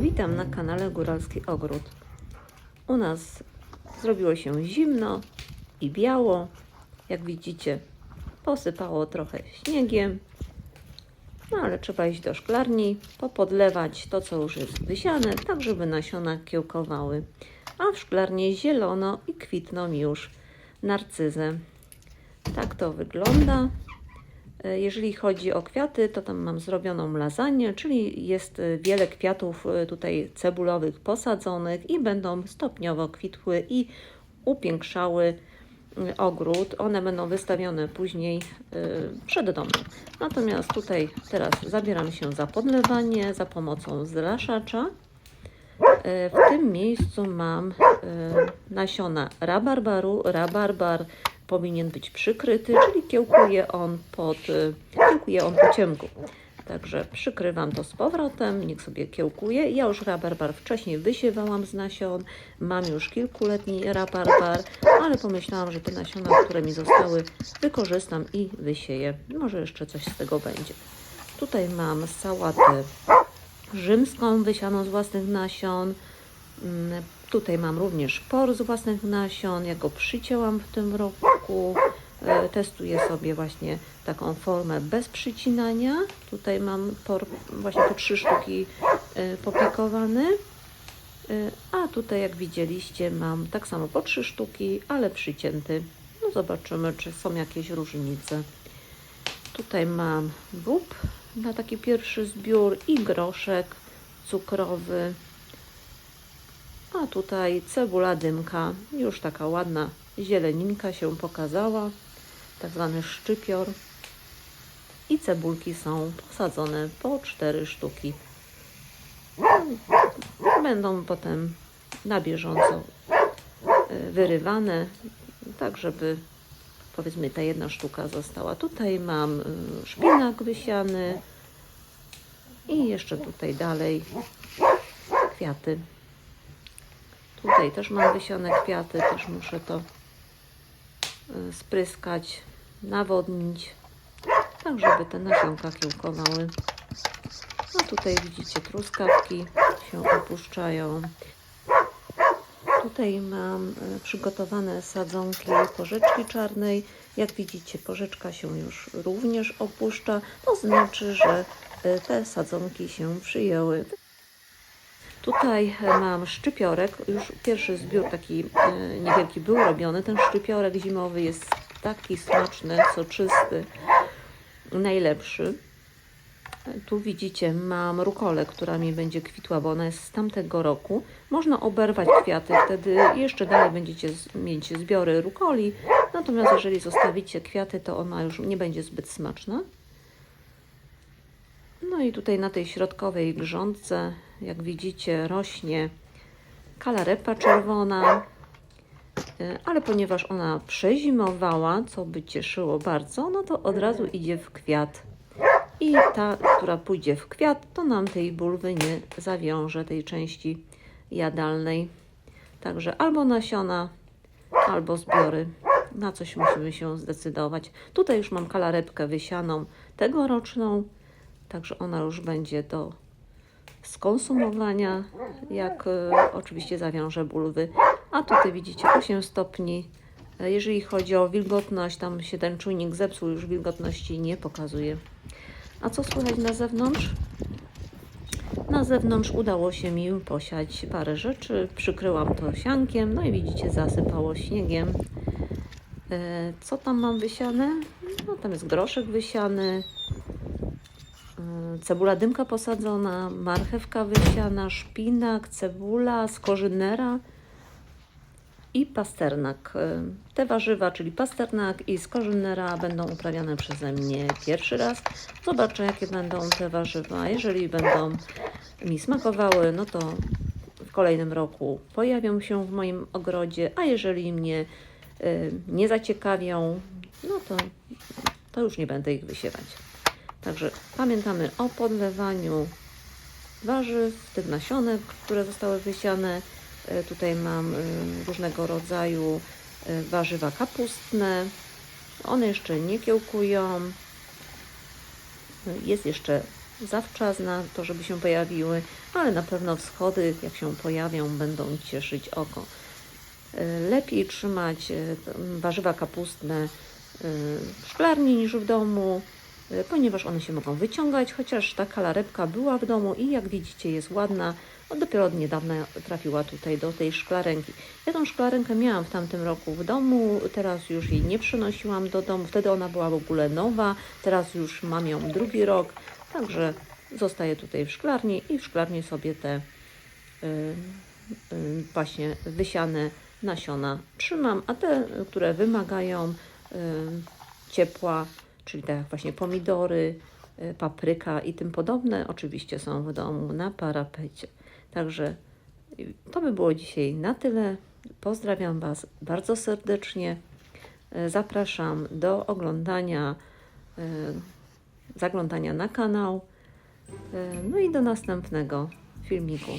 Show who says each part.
Speaker 1: Witam na kanale Góralski Ogród. U nas zrobiło się zimno i biało. Jak widzicie, posypało trochę śniegiem. No ale trzeba iść do szklarni, popodlewać to, co już jest wysiane, tak żeby nasiona kiełkowały. A w szklarni zielono i kwitną już narcyzy. Tak to wygląda. E, Jeżeli chodzi o kwiaty, to tam mam zrobioną lasagne, czyli jest e, wiele kwiatów e, tutaj cebulowych posadzonych i będą stopniowo kwitły i upiększały ogród. One będą wystawione później przed domem. Natomiast tutaj teraz zabieram się za podlewanie za pomocą zraszacza. W tym miejscu mam nasiona rabarbaru. Rabarbar powinien być przykryty, czyli kiełkuje on pod, e, kiełkuje on po ciemku. Także przykrywam to z powrotem, niech sobie kiełkuje. Ja już rabarbar wcześniej wysiewałam z nasion, mam już kilkuletni rabarbar, ale pomyślałam, że te nasiona, które mi zostały, wykorzystam i wysieję. Może jeszcze coś z tego będzie. Tutaj mam sałatę rzymską wysianą z własnych nasion. Tutaj mam również por z własnych nasion. Ja go przycięłam w tym roku. E, Testuję sobie właśnie taką formę bez przycinania. Tutaj mam por właśnie po trzy sztuki e, popikowany. E, A tutaj jak widzieliście mam tak samo po trzy sztuki, ale przycięty. No zobaczymy, czy są jakieś różnice. Tutaj mam bób na taki pierwszy zbiór i groszek cukrowy. A tutaj cebula dymka, już taka ładna zieleninka się pokazała, tak zwany szczypior. I cebulki są posadzone po cztery sztuki. Będą potem na bieżąco e, wyrywane, tak żeby powiedzmy ta jedna sztuka została. Tutaj mam y, szpinak wysiany i jeszcze tutaj dalej kwiaty. Tutaj też mam wysiane kwiaty, też muszę to y, spryskać, nawodnić, tak żeby te nasionka kiełkowały. A tutaj widzicie truskawki się opuszczają. Tutaj mam e, przygotowane sadzonki porzeczki czarnej. Jak widzicie, porzeczka się już również opuszcza. To znaczy, że e, te sadzonki się przyjęły. Tutaj e, mam szczypiorek. Już pierwszy zbiór taki e, niewielki był robiony. Ten szczypiorek zimowy jest taki smaczny, soczysty, najlepszy. Tu widzicie, mam rukolę, która mi będzie kwitła, bo ona jest z tamtego roku. Można oberwać kwiaty, wtedy jeszcze dalej będziecie mieć zbiory rukoli. Natomiast jeżeli zostawicie kwiaty, to ona już nie będzie zbyt smaczna. No i tutaj na tej środkowej grządce, jak widzicie, rośnie kalarepa czerwona. E, Ale ponieważ ona przezimowała, co by cieszyło bardzo, no to od razu idzie w kwiat. I ta, która pójdzie w kwiat, to nam tej bulwy nie zawiąże, tej części jadalnej. Także albo nasiona, albo zbiory. Na coś musimy się zdecydować. Tutaj już mam kalarepkę wysianą tegoroczną, także ona już będzie do skonsumowania, jak e, oczywiście zawiążę bulwy. A tutaj widzicie 8 stopni. E, Jeżeli chodzi o wilgotność, tam się ten czujnik zepsuł, już wilgotności nie pokazuje. A co słychać na zewnątrz? Na zewnątrz udało się mi posiać parę rzeczy. Przykryłam to siankiem, no i widzicie, zasypało śniegiem. E, Co tam mam wysiane? No, tam jest groszek wysiany, cebula dymka posadzona, marchewka wysiana, szpinak, cebula, skorzynera i pasternak. E, Te warzywa, czyli pasternak i skorzynera będą uprawiane przeze mnie pierwszy raz. Zobaczę, jakie będą te warzywa. Jeżeli będą mi smakowały, no to w kolejnym roku pojawią się w moim ogrodzie, a jeżeli mnie y, nie zaciekawią, no to, to już nie będę ich wysiewać. Także pamiętamy o podlewaniu warzyw, tych nasionek, które zostały wysiane. E, Tutaj mam y, różnego rodzaju y, warzywa kapustne. One jeszcze nie kiełkują. Jest jeszcze zawczas na to, żeby się pojawiły, ale na pewno wschody, jak się pojawią, będą cieszyć oko. Lepiej trzymać warzywa kapustne w szklarni niż w domu, ponieważ one się mogą wyciągać, chociaż ta kalarepka była w domu i jak widzicie jest ładna, dopiero od niedawna trafiła tutaj do tej szklarenki. Ja tą szklarenkę miałam w tamtym roku w domu, teraz już jej nie przenosiłam do domu, wtedy ona była w ogóle nowa, teraz już mam ją drugi rok, także zostaje tutaj w szklarni i w szklarni sobie te y, y, właśnie wysiane nasiona trzymam, a te, które wymagają y, ciepła, czyli tak jak właśnie pomidory, y, papryka i tym podobne, oczywiście są w domu na parapecie. Także to by było dzisiaj na tyle. Pozdrawiam Was bardzo serdecznie. Y, Zapraszam do oglądania, y, zaglądania na kanał. No i do następnego filmiku.